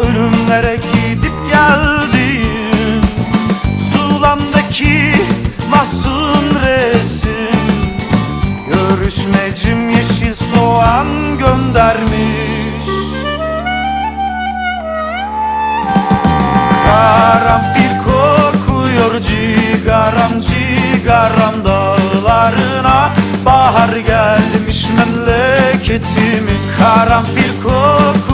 ölümlere gidip geldim. Zulamdaki masum resim. Görüşmecim yeşil soğan göndermiş. Karanfil kokuyor cigaram cigaram dağlarına. Bahar gelmiş memleketimin Karanfil kokuyor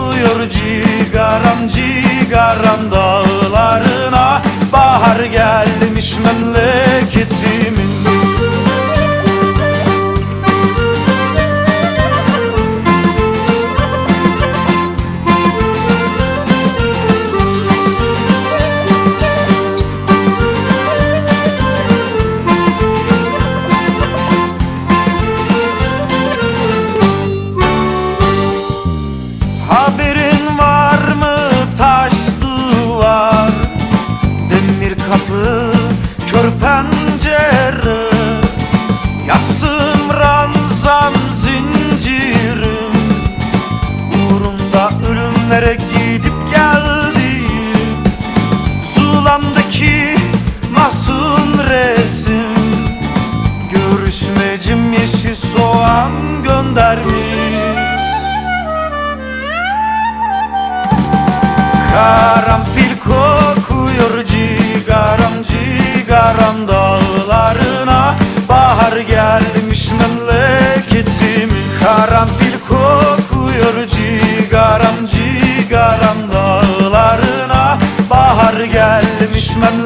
cigaram cigaram dağlarına? Bahar gelmiş memleketimin Görüşmecim yeşil soğan göndermiş. Karanfil kokuyor cigaram cigaram dağlarına. Bahar gelmiş memleketimin Karanfil kokuyor cigaram cigaram dağlarına. Bahar gelmiş memleketimin